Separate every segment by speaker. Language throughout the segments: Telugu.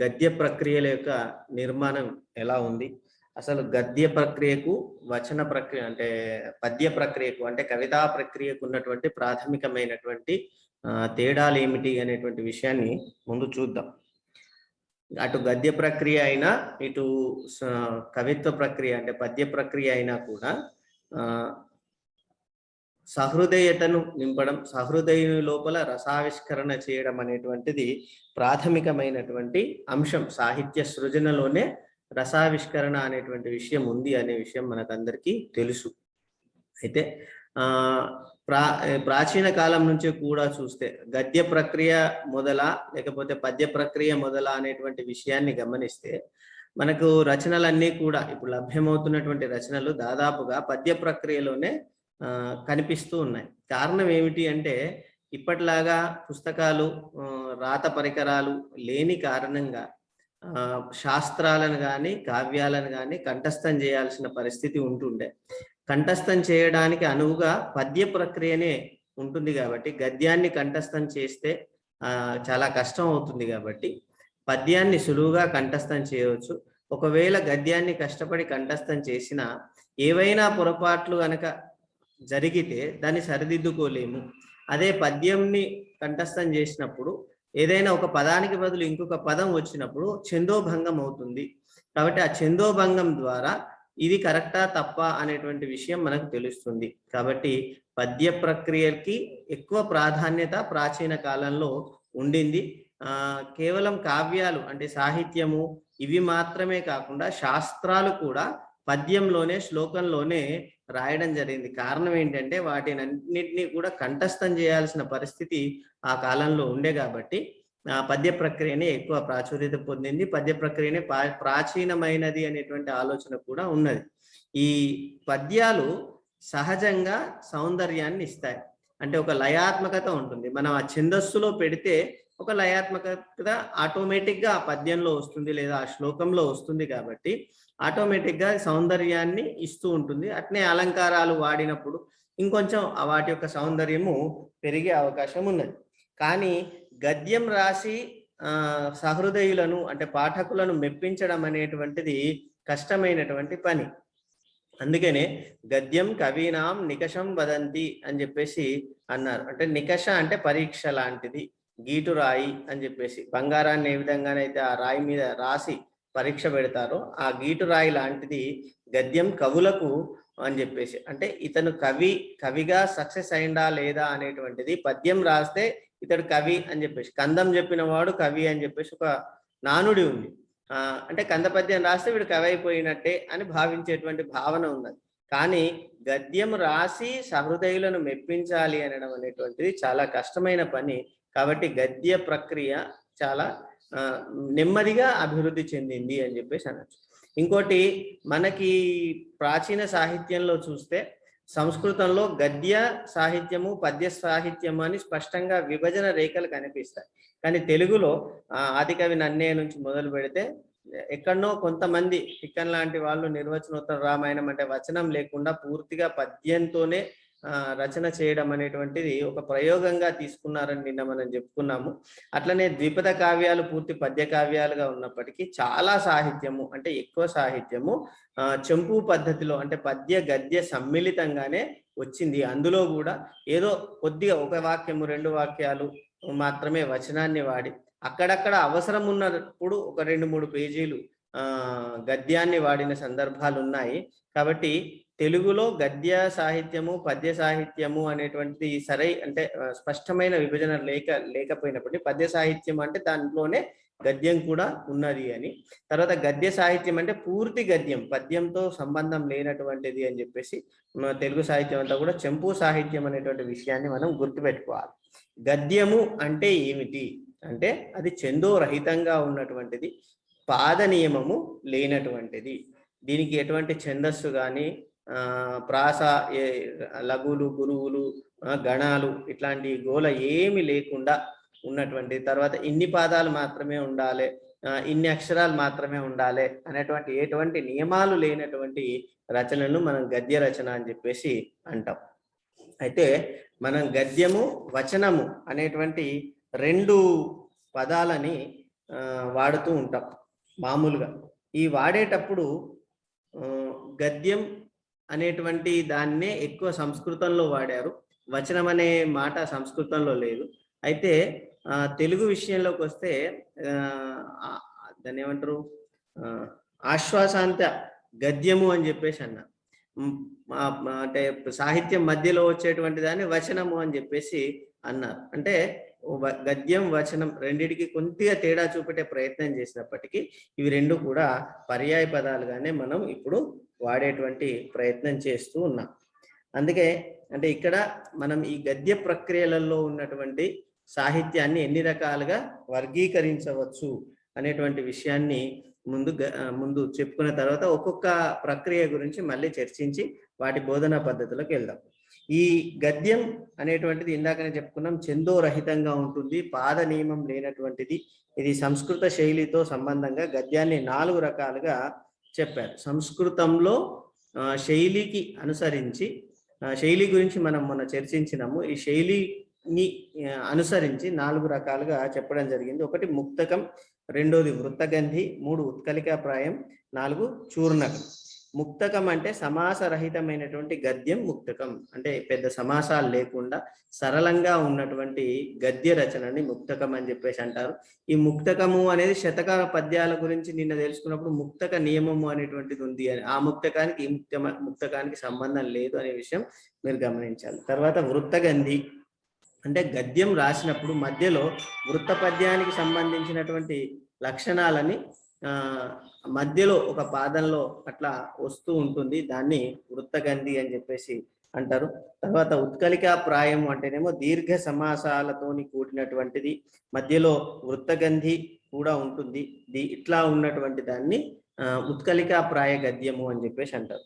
Speaker 1: గద్య ప్రక్రియల యొక్క నిర్మాణం ఎలా ఉంది? అసలు గద్య ప్రక్రియకు వచన ప్రక్రియ అంటే పద్య ప్రక్రియకు అంటే కవితా ప్రక్రియకు ఉన్నటువంటి ప్రాథమికమైనటువంటి తేడాలు ఏమిటి అనేటువంటి విషయాన్ని ముందు చూద్దాం. అటు గద్య ప్రక్రియ అయినా ఇటు కవిత్వ ప్రక్రియ అంటే పద్య ప్రక్రియ అయినా కూడా సహృదయతను నింపడం సహృదయ లోపల రసావిష్కరణ చేయడం అనేటువంటిది ప్రాథమికమైనటువంటి అంశం. సాహిత్య సృజనలోనే రసావిష్కరణ అనేటువంటి విషయం ఉంది అనే విషయం మనకందరికీ తెలుసు. అయితే ఆ ప్రా ప్రాచీన కాలం నుంచి కూడా చూస్తే గద్య ప్రక్రియ మొదల లేకపోతే పద్య ప్రక్రియ మొదల అనేటువంటి విషయాన్ని గమనిస్తే మనకు రచనలన్నీ కూడా ఇప్పుడు లభ్యమవుతున్నటువంటి రచనలు దాదాపుగా పద్య ప్రక్రియలోనే కనిపిస్తూ ఉన్నాయి. కారణం ఏమిటి అంటే ఇప్పటిలాగా పుస్తకాలు రాత పరికరాలు లేని కారణంగా శాస్త్రాలను కానీ కావ్యాలను కానీ కంఠస్థం చేయాల్సిన పరిస్థితి ఉంటుండే. కంఠస్థం చేయడానికి అనువుగా పద్య ప్రక్రియనే ఉంటుంది కాబట్టి గద్యాన్ని కంఠస్థం చేస్తే చాలా కష్టం అవుతుంది కాబట్టి పద్యాన్ని సులువుగా కంఠస్థం చేయవచ్చు. ఒకవేళ గద్యాన్ని కష్టపడి కంఠస్థం చేసినా ఏవైనా పొరపాట్లు గనక జరిగితే దాన్ని సరిదిద్దుకోలేము. అదే పద్యంని కంఠస్థం చేసినప్పుడు ఏదైనా ఒక పదానికి బదులు ఇంకొక పదం వచ్చినప్పుడు ఛందోభంగం అవుతుంది. కాబట్టి ఆ ఛందోభంగం ద్వారా ఇది కరెక్టా తప్ప అనేటువంటి విషయం మనకు తెలుస్తుంది. కాబట్టి పద్య ప్రక్రియకి ఎక్కువ ప్రాధాన్యత ప్రాచీన కాలంలో ఉండింది. ఆ కేవలం కావ్యాలు అంటే సాహిత్యము ఇవి మాత్రమే కాకుండా శాస్త్రాలు కూడా పద్యంలోనే శ్లోకంలోనే రాయడం జరిగింది. కారణం ఏంటంటే వాటిని అన్నిటినీ కూడా కంఠస్థం చేయాల్సిన పరిస్థితి ఆ కాలంలో ఉండే కాబట్టి ఆ పద్య ప్రక్రియనే ఎక్కువ ప్రాచుర్యత పొందింది. పద్య ప్రక్రియనే పా- ప్రాచీనమైనది అనేటువంటి ఆలోచన కూడా ఉన్నది. ఈ పద్యాలు సహజంగా సౌందర్యాన్ని ఇస్తాయి. అంటే ఒక లయాత్మకత ఉంటుంది. మనం ఆ ఛందస్సులో పెడితే ఒక లయాత్మకత ఆటోమేటిక్గా ఆ పద్యంలో వస్తుంది లేదా ఆ శ్లోకంలో వస్తుంది కాబట్టి ఆటోమేటిక్గా సౌందర్యాన్ని ఇస్తూ ఉంటుంది. అట్నే అలంకారాలు వాడినప్పుడు ఇంకొంచెం వాటి యొక్క సౌందర్యము పెరిగే అవకాశం ఉన్నది. కానీ గద్యం రాసి సహృదయులను అంటే పాఠకులను మెప్పించడం అనేటువంటిది కష్టమైనటువంటి పని. అందుకనే గద్యం కవీనాం నికషం వదంతి అని చెప్పేసి అన్నారు. అంటే నికష అంటే పరీక్ష లాంటిది. గీటు రాయి అని చెప్పేసి. బంగారాన్ని ఏ విధంగానైతే ఆ రాయి మీద రాసి పరీక్ష పెడతారో ఆ గీటు రాయి లాంటిది గద్యం కవులకు అని చెప్పేసి. అంటే ఇతను కవి కవిగా సక్సెస్ అయిందా లేదా అనేటువంటిది పద్యం రాస్తే ఇతడు కవి అని చెప్పేసి. కందం చెప్పిన వాడు కవి అని చెప్పేసి ఒక నానుడి ఉంది. ఆ అంటే కంద పద్యం రాస్తే వీడు కవి అయిపోయినట్టే అని భావించేటువంటి భావన ఉన్నది. కానీ గద్యం రాసి సహృదయులను మెప్పించాలి అనడం అనేటువంటిది చాలా కష్టమైన పని. కాబట్టి గద్య ప్రక్రియ చాలా నెమ్మదిగా అభివృద్ధి చెందింది అని చెప్పేసి అనొచ్చు. ఇంకోటి మనకి ప్రాచీన సాహిత్యంలో చూస్తే సంస్కృతంలో గద్య సాహిత్యము పద్య సాహిత్యము అని స్పష్టంగా విభజన రేఖలు కనిపిస్తాయి. కానీ తెలుగులో ఆ, ఆదికవి నన్నయ్య నుంచి మొదలు పెడితే ఎక్కడనో కొంతమంది చిక్కన్ లాంటి వాళ్ళు నిర్వచనోత్తర రామాయణం అంటే వచనం లేకుండా పూర్తిగా పద్యంతోనే రచన చేయడం అనేటువంటిది ఒక ప్రయోగంగా తీసుకున్నారని నిన్న మనం చెప్పుకున్నాము. అట్లనే ద్విపద కావ్యాలు పూర్తి పద్య కావ్యాలుగా ఉన్నప్పటికీ చాలా సాహిత్యము అంటే ఎక్కువ సాహిత్యము చెంపు పద్ధతిలో అంటే పద్య గద్య సమ్మిళితంగానే వచ్చింది. అందులో కూడా ఏదో కొద్దిగా ఒక వాక్యము రెండు వాక్యాలు మాత్రమే వచనాన్ని వాడి అక్కడక్కడ అవసరం ఉన్నప్పుడు ఒక రెండు మూడు పేజీలు గద్యాన్ని వాడిన సందర్భాలు ఉన్నాయి కాబట్టి తెలుగులో గద్య సాహిత్యము పద్య సాహిత్యము అనేటువంటిది సరై అంటే స్పష్టమైన విభజన లేక లేకపోయినప్పటికీ పద్య సాహిత్యం అంటే దాంట్లోనే గద్యం కూడా ఉన్నది అని. తర్వాత గద్య సాహిత్యం అంటే పూర్తి గద్యం పద్యంతో సంబంధం లేనటువంటిది అని చెప్పేసి మన తెలుగు సాహిత్యం అంతా కూడా చెంపు సాహిత్యం అనేటువంటి విషయాన్ని మనం గుర్తుపెట్టుకోవాలి. గద్యము అంటే ఏమిటి? అంటే అది చందో రహితంగా ఉన్నటువంటిది పాద నియమము లేనటువంటిది. దీనికి ఎటువంటి ఛందస్సు కానీ ప్రాస లఘులు గురువులు గణాలు ఇట్లాంటి గోల ఏమి లేకుండా ఉన్నటువంటి తర్వాత ఇన్ని పాదాలు మాత్రమే ఉండాలి ఇన్ని అక్షరాలు మాత్రమే ఉండాలి అనేటువంటి ఎటువంటి నియమాలు లేనటువంటి రచనను మనం గద్య రచన అని చెప్పేసి అంటాం. అయితే మనం గద్యము వచనము అనేటువంటి రెండు పదాలని వాడుతూ ఉంటాం మామూలుగా. ఈ వాడేటప్పుడు గద్యం అనేటువంటి దాన్నే ఎక్కువ సంస్కృతంలో వాడారు. వచనం అనే మాట సంస్కృతంలో లేదు. అయితే తెలుగు విషయంలోకి వస్తే దాన్ని ఏమంటారు? ఆశ్వాసాంత గద్యము అని చెప్పేసి అన్నారు అంటే సాహిత్యం మధ్యలో వచ్చేటువంటి దాన్ని వచనము అని చెప్పేసి అన్నారు. అంటే గద్యం వచనం రెండిటికి కొద్దిగా తేడా చూపెట్టే ప్రయత్నం చేసినప్పటికీ ఇవి రెండు కూడా పర్యాయ పదాలుగానే మనం ఇప్పుడు వాడేటువంటి ప్రయత్నం చేస్తూ ఉన్నాం. అందుకే అంటే ఇక్కడ మనం ఈ గద్య ప్రక్రియలలో ఉన్నటువంటి సాహిత్యాన్ని ఎన్ని రకాలుగా వర్గీకరించవచ్చు అనేటువంటి విషయాన్ని ముందు గ- ముందు చెప్పుకున్న తర్వాత ఒక్కొక్క ప్రక్రియ గురించి మళ్ళీ చర్చించి వాటి బోధనా పద్ధతిలోకి వెళ్దాం. ఈ గద్యం అనేటువంటిది ఇందాకనే చెప్పుకున్నాం చందో రహితంగా ఉంటుంది పాద నియమం లేనటువంటిది. ఇది సంస్కృత శైలితో సంబంధంగా గద్యాన్ని నాలుగు రకాలుగా చెప్పారు. సంస్కృతంలో శైలికి అనుసరించి శైలి గురించి మనం మొన్న చర్చించినాము. ఈ శైలిని అనుసరించి నాలుగు రకాలుగా చెప్పడం జరిగింది. ఒకటి ముక్తకం రెండోది వృత్తగంధి మూడు ఉత్కలికాప్రాయం నాలుగు చూర్ణకం. ముక్తకం అంటే సమాసరహితమైనటువంటి గద్యం ముక్తకం. అంటే పెద్ద సమాసాలు లేకుండా సరళంగా ఉన్నటువంటి గద్య రచనని ముక్తకం అని చెప్పేసి అంటారు. ఈ ముక్తకము అనేది శతక పద్యాల గురించి నిన్న తెలుసుకున్నప్పుడు ముక్తక నియమము అనేటువంటిది ఉంది అని. ఆ ముక్తకానికి ఈ ముక్త ముక్తకానికి సంబంధం లేదు అనే విషయం మీరు గమనించాలి. తర్వాత వృత్తగంధి. అంటే గద్యం రాసినప్పుడు మధ్యలో వృత్త పద్యానికి సంబంధించినటువంటి లక్షణాలని మధ్యలో ఒక పాదంలో అట్లా వస్తూ ఉంటుంది. దాన్ని వృత్తగంధి అని చెప్పేసి అంటారు. తర్వాత ఉత్కలికా ప్రాయం అంటేనేమో దీర్ఘ సమాసాలతోని కూడినటువంటిది. మధ్యలో వృత్తగంధి కూడా ఉంటుంది. ఇట్లా ఉన్నటువంటి దాన్ని ఉత్కలికా ప్రాయ గద్యము అని చెప్పేసి అంటారు.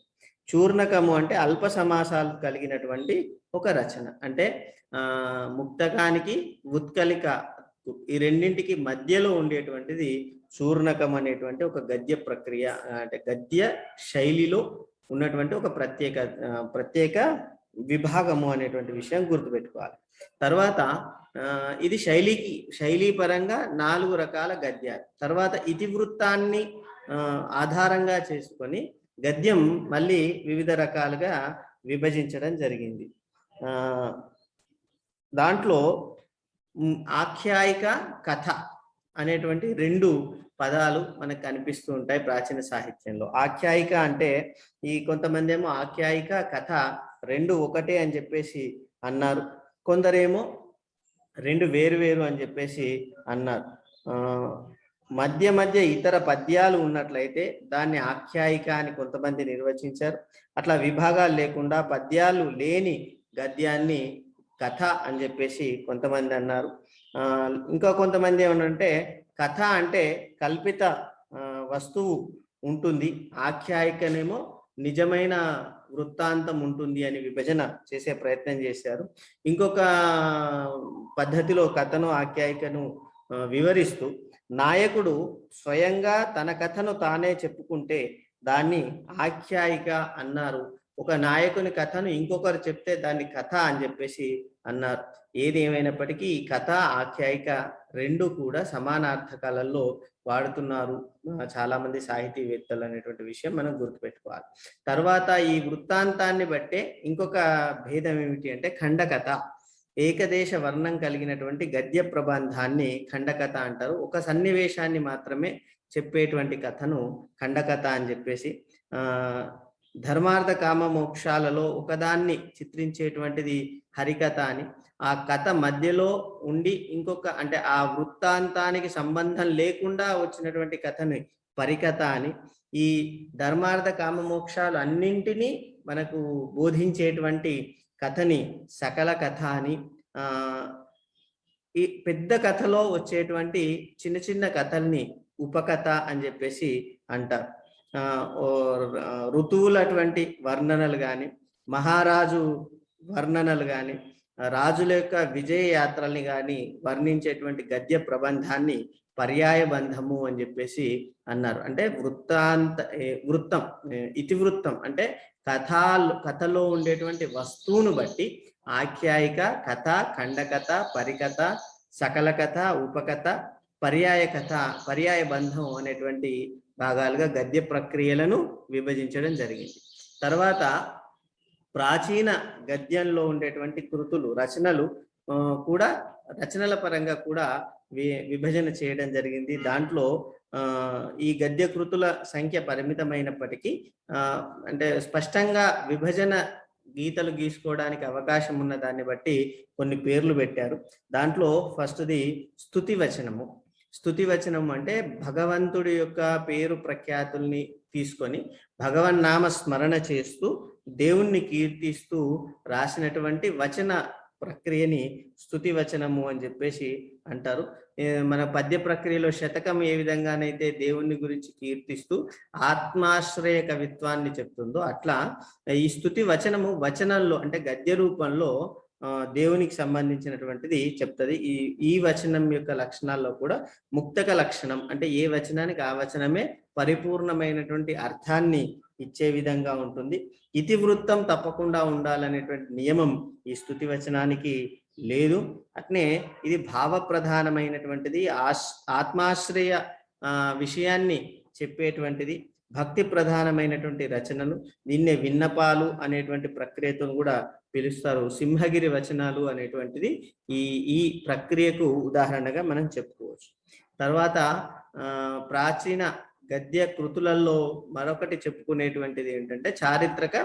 Speaker 1: చూర్ణకము అంటే అల్ప సమాసాలు కలిగినటువంటి ఒక రచన. అంటే ముక్తకానికి ఉత్కలిక ఈ రెండింటికి మధ్యలో ఉండేటువంటిది చూర్ణకం అనేటువంటి ఒక గద్య ప్రక్రియ అంటే గద్య శైలిలో ఉన్నటువంటి ఒక ప్రత్యేక ప్రత్యేక విభాగము అనేటువంటి విషయం గుర్తుపెట్టుకోవాలి. తర్వాత ఇది శైలికి శైలీ పరంగా నాలుగు రకాల గద్యాలు. తర్వాత ఇతివృత్తాన్ని ఆధారంగా చేసుకొని గద్యం మళ్ళీ వివిధ రకాలుగా విభజించడం జరిగింది. దాంట్లో ఆఖ్యాయిక కథ అనేటువంటి రెండు పదాలు మనకు కనిపిస్తూ ఉంటాయి ప్రాచీన సాహిత్యంలో. ఆఖ్యాయిక అంటే ఈ కొంతమంది ఏమో ఆఖ్యాయిక కథ రెండు ఒకటే అని చెప్పేసి అన్నారు. కొందరేమో రెండు వేరు వేరు అని చెప్పేసి అన్నారు. మధ్య మధ్య ఇతర పద్యాలు ఉన్నట్లయితే దాన్ని ఆఖ్యాయిక అని కొంతమంది నిర్వచించారు. అట్లా విభాగాలు లేకుండా పద్యాలు లేని గద్యాన్ని కథ అని చెప్పేసి కొంతమంది అన్నారు. ఇంకా కొంతమంది ఏమంటే కథ అంటే కల్పిత వస్తువు ఉంటుంది. ఆఖ్యాయికనేమో నిజమైన వృత్తాంతం ఉంటుంది అని విభజన చేసే ప్రయత్నం చేశారు. ఇంకొక పద్ధతిలో కథను ఆఖ్యాయికను వివరిస్తూ నాయకుడు స్వయంగా తన కథను తానే చెప్పుకుంటే దాన్ని ఆఖ్యాయిక అన్నారు. ఒక నాయకుని కథను ఇంకొకరు చెప్తే దాన్ని కథ అని చెప్పేసి అన్నారు. ఏది ఏమైనప్పటికీ ఈ కథ ఆఖ్యాయిక రెండు కూడా సమానార్థకాలలో వాడుతున్నారు. చాలామంది చాలా మంది సాహితీవేత్తలు అనేటువంటి విషయం మనం గుర్తుపెట్టుకోవాలి. తర్వాత ఈ వృత్తాంతాన్ని బట్టే ఇంకొక భేదం ఏమిటి అంటే ఖండకథ. ఏకదేశ వర్ణం కలిగినటువంటి గద్య ప్రబంధాన్ని ఖండకథ అంటారు. ఒక సన్నివేశాన్ని మాత్రమే చెప్పేటువంటి కథను ఖండకథ అని చెప్పేసి ధర్మార్థ కామ మోక్షాలలో ఒకదాన్ని చిత్రించేటువంటిది హరికథ అని. ఆ కథ మధ్యలో ఉండి ఇంకొక అంటే ఆ వృత్తాంతానికి సంబంధం లేకుండా వచ్చినటువంటి కథని పరికథ అని. ఈ ధర్మార్థ కామ మోక్షాలు అన్నింటినీ మనకు బోధించేటువంటి కథని సకల కథ అని. ఈ పెద్ద కథలో వచ్చేటువంటి చిన్న చిన్న కథల్ని ఉపకథ అని చెప్పేసి అంటారు. ఋతువులటువంటి వర్ణనలు కానీ మహారాజు వర్ణనలు కానీ రాజుల యొక్క విజయ యాత్రల్ని కానీ వర్ణించేటువంటి గద్య ప్రబంధాన్ని పర్యాయ బంధము అని చెప్పేసి అన్నారు. అంటే వృత్తాంత వృత్తం ఇతివృత్తం అంటే కథా కథలో ఉండేటువంటి వస్తువును బట్టి ఆఖ్యాయిక కథ ఖండకథ పరికథ సకల కథ ఉపకథ పర్యాయ కథ పర్యాయ బంధం అనేటువంటి భాగాలుగా గద్య ప్రక్రియలను విభజించడం జరిగింది. తర్వాత ప్రాచీన గద్యంలో ఉండేటువంటి కృతులు రచనలు కూడా రచనల పరంగా కూడా విభజన చేయడం జరిగింది. దాంట్లో ఈ గద్య కృతుల సంఖ్య పరిమితమైనప్పటికీ అంటే స్పష్టంగా విభజన గీతలు గీసుకోవడానికి అవకాశం ఉన్న దాన్ని బట్టి కొన్ని పేర్లు పెట్టారు. దాంట్లో ఫస్ట్ది స్తుతి వచనము స్తుతి వచనం అంటే భగవంతుడి యొక్క పేరు ప్రఖ్యాతుల్ని తీసుకొని భగవన్ నామ స్మరణ చేస్తూ దేవుణ్ణి కీర్తిస్తూ రాసినటువంటి వచన ప్రక్రియని స్థుతి వచనము అని చెప్పేసి అంటారు. మన పద్య ప్రక్రియలో శతకం ఏ విధంగానైతే దేవుణ్ణి గురించి కీర్తిస్తూ ఆత్మాశ్రయ కవిత్వాన్ని చెప్తుందో అట్లా ఈ స్థుతి వచనము వచనంలో అంటే గద్య రూపంలో దేవునికి సంబంధించినటువంటిది చెప్తుంది. ఈ ఈ వచనం యొక్క లక్షణాల్లో కూడా ముక్తక లక్షణం అంటే ఏ వచనానికి ఆ వచనమే పరిపూర్ణమైనటువంటి అర్థాన్ని ఇచ్చే విధంగా ఉంటుంది. ఇతివృత్తం తప్పకుండా ఉండాలనేటువంటి నియమం ఈ స్థుతి వచనానికి లేదు. అట్నే ఇది భావ ప్రధానమైనటువంటిది ఆశ్ ఆత్మాశ్రయ విషయాన్ని చెప్పేటువంటిది భక్తి ప్రధానమైనటువంటి రచనలు దీన్నే విన్నపాలు అనేటువంటి ప్రక్రియతో కూడా పిలుస్తారు. సింహగిరి వచనాలు అనేటువంటిది ఈ ఈ ప్రక్రియకు ఉదాహరణగా మనం చెప్పుకోవచ్చు. తర్వాత ప్రాచీన గద్య కృతులలో మరొకటి చెప్పుకునేటువంటిది ఏంటంటే చారిత్రక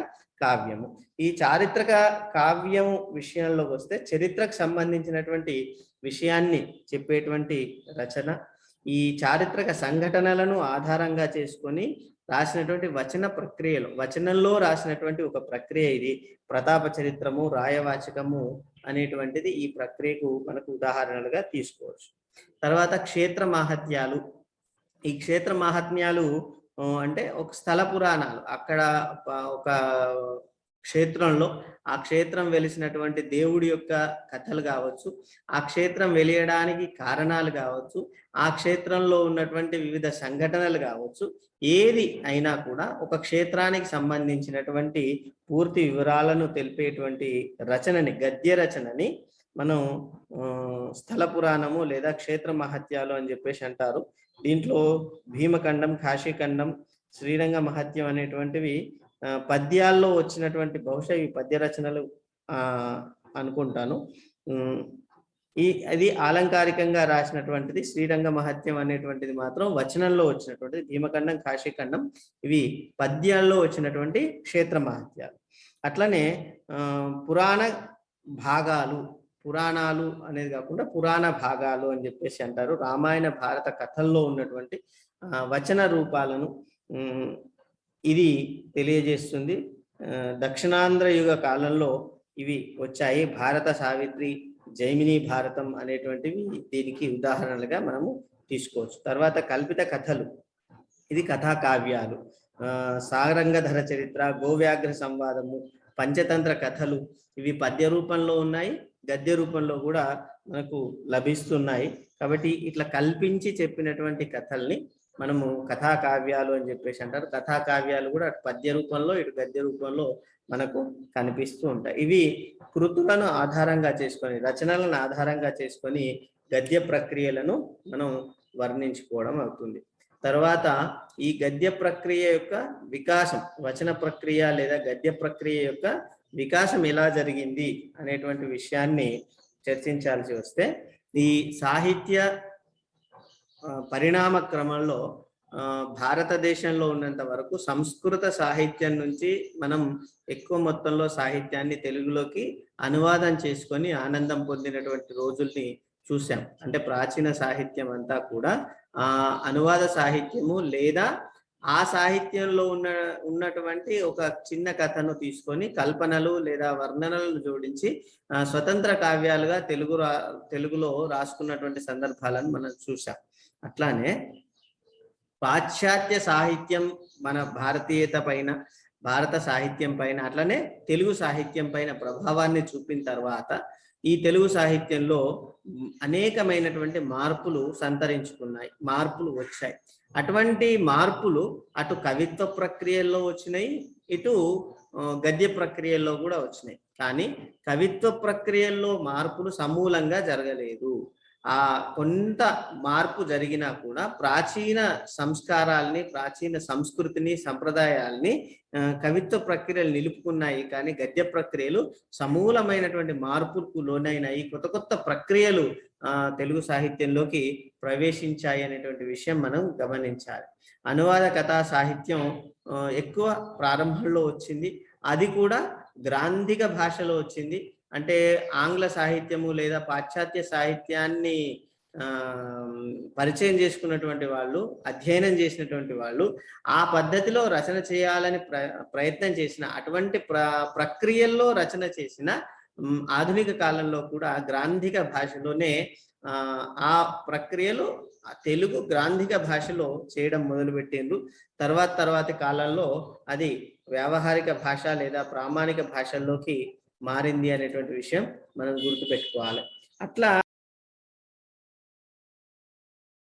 Speaker 1: కావ్యము. ఈ చారిత్రక కావ్యం విషయంలోకి వస్తే చరిత్రకు సంబంధించినటువంటి విషయాన్ని చెప్పేటువంటి రచన ఈ చారిత్రక సంఘటనలను ఆధారంగా చేసుకొని రాసినటువంటి వచన ప్రక్రియలు వచనంలో రాసినటువంటి ఒక ప్రక్రియ ఇది. ప్రతాప చరిత్రము రాయవాచకము అనేటువంటిది ఈ ప్రక్రియకు మనకు ఉదాహరణలుగా తీసుకోవచ్చు. తర్వాత క్షేత్ర మాహత్యాలు ఈ క్షేత్ర మాహాత్మ్యాలు అంటే ఒక స్థల పురాణాలు. అక్కడ ఒక క్షేత్రంలో ఆ క్షేత్రం వెలిసినటువంటి దేవుడి యొక్క కథలు కావచ్చు ఆ క్షేత్రం వెలియడానికి కారణాలు కావచ్చు ఆ క్షేత్రంలో ఉన్నటువంటి వివిధ సంఘటనలు కావచ్చు ఏది అయినా కూడా ఒక క్షేత్రానికి సంబంధించినటువంటి పూర్తి వివరాలను తెలిపేటువంటి రచనని గద్య రచనని మనం స్థల పురాణము లేదా క్షేత్ర మహత్యాలు అని చెప్పేసి అంటారు. దీంట్లో భీమఖండం కాశీఖండం శ్రీరంగ మహత్యం అనేటువంటివి పద్యాల్లో వచ్చినటువంటి బహుశా ఈ పద్య రచనలు అనుకుంటాను. ఈ అది ఆలంకారికంగా రాసినటువంటిది శ్రీరంగ మహత్యం అనేటువంటిది మాత్రం వచనంలో వచ్చినటువంటిది భీమఖండం కాశీఖండం ఇవి పద్యాల్లో వచ్చినటువంటి క్షేత్ర మహత్యాలు. అట్లనే పురాణ భాగాలు పురాణాలు అనేది కాకుండా పురాణ భాగాలు అని చెప్పేసి అంటారు. రామాయణ భారత కథల్లో ఉన్నటువంటి వచన రూపాలను ఇది తెలియజేస్తుంది. దక్షిణాంధ్ర యుగ కాలంలో ఇవి వచ్చాయి. భారత సావిత్రి జైమిని భారతం అనేటువంటివి దీనికి ఉదాహరణలుగా మనము తీసుకోవచ్చు. తర్వాత కల్పిత కథలు. ఇది కథా కావ్యాలు సారంగధర చరిత్ర గోవ్యాగ్ర సంవాదము పంచతంత్ర కథలు ఇవి పద్య రూపంలో ఉన్నాయి. గద్య రూపంలో కూడా మనకు లభిస్తున్నాయి. కాబట్టి ఇట్లా కల్పించి చెప్పినటువంటి కథల్ని మనము కథా కావ్యాలు అని చెప్పేసి అంటారు. కథా కావ్యాలు కూడా అటు పద్య రూపంలో ఇటు గద్య రూపంలో మనకు కనిపిస్తూ ఉంటాయి. ఇవి కృతులను ఆధారంగా చేసుకొని రచనలను ఆధారంగా చేసుకొని గద్య ప్రక్రియలను మనం వర్ణించుకోవడం అవుతుంది. తర్వాత ఈ గద్య ప్రక్రియ యొక్క వికాసం వచన ప్రక్రియ లేదా గద్య ప్రక్రియ యొక్క వికాసం ఎలా జరిగింది అనేటువంటి విషయాన్ని చర్చించాల్సి వస్తే ఈ సాహిత్య పరిణామ క్రమంలో భారతదేశంలో ఉన్నంత వరకు సంస్కృత సాహిత్యం నుంచి మనం ఎక్కువ మొత్తంలో సాహిత్యాన్ని తెలుగులోకి అనువాదం చేసుకొని ఆనందం పొందినటువంటి రోజుల్ని చూసాం అంటే ప్రాచీన సాహిత్యం అంతా కూడా ఆ అనువాద సాహిత్యము లేదా ఆ సాహిత్యంలో ఉన్న ఉన్నటువంటి ఒక చిన్న కథను తీసుకొని కల్పనలు లేదా వర్ణనలను జోడించి స్వతంత్ర కావ్యాలుగా తెలుగు రా తెలుగులో రాసుకున్నటువంటి సందర్భాలను మనం చూసాం అట్లానే పాశ్చాత్య సాహిత్యం మన భారతీయత పైన భారత సాహిత్యం పైన అట్లనే తెలుగు సాహిత్యం పైన ప్రభావాన్ని చూపిన తర్వాత ఈ తెలుగు సాహిత్యంలో అనేకమైనటువంటి మార్పులు సంతరించుకున్నాయి మార్పులు వచ్చాయి. అటువంటి మార్పులు అటు కవిత్వ ప్రక్రియల్లో వచ్చినాయి ఇటు గద్య ప్రక్రియల్లో కూడా వచ్చినాయి. కానీ కవిత్వ ప్రక్రియల్లో మార్పులు సమూలంగా జరగలేదు. ఆ కొంత మార్పు జరిగినా కూడా ప్రాచీన సంస్కారాల్ని ప్రాచీన సంస్కృతిని సంప్రదాయాల్ని కవిత్వ ప్రక్రియలు నిలుపుకున్నాయి. కానీ గద్య ప్రక్రియలు సమూలమైనటువంటి మార్పుకు లోనైనాయి. కొత్త కొత్త ప్రక్రియలు తెలుగు సాహిత్యంలోకి ప్రవేశించాయి అనేటువంటి విషయం మనం గమనించాలి. అనువాద కథా సాహిత్యం ఎక్కువ ప్రారంభంలో వచ్చింది. అది కూడా గ్రాంధిక భాషలో వచ్చింది. అంటే ఆంగ్ల సాహిత్యము లేదా పాశ్చాత్య సాహిత్యాన్ని పరిచయం చేసుకున్నటువంటి వాళ్ళు అధ్యయనం చేసినటువంటి వాళ్ళు ఆ పద్ధతిలో రచన చేయాలని ప్ర ప్రయత్నం చేసిన అటువంటి ప్ర ప్రక్రియల్లో రచన చేసిన ఆధునిక కాలంలో కూడా గ్రాంధిక భాషలోనే ఆ ప్రక్రియలు తెలుగు గ్రాంధిక భాషలో చేయడం మొదలుపెట్టిండ్రు. తర్వాత తర్వాతి కాలంలో అది వ్యావహారిక భాష లేదా ప్రామాణిక భాషల్లోకి మారింది అనేటువంటి విషయం మనం గుర్తుపెట్టుకోవాలి. అట్లా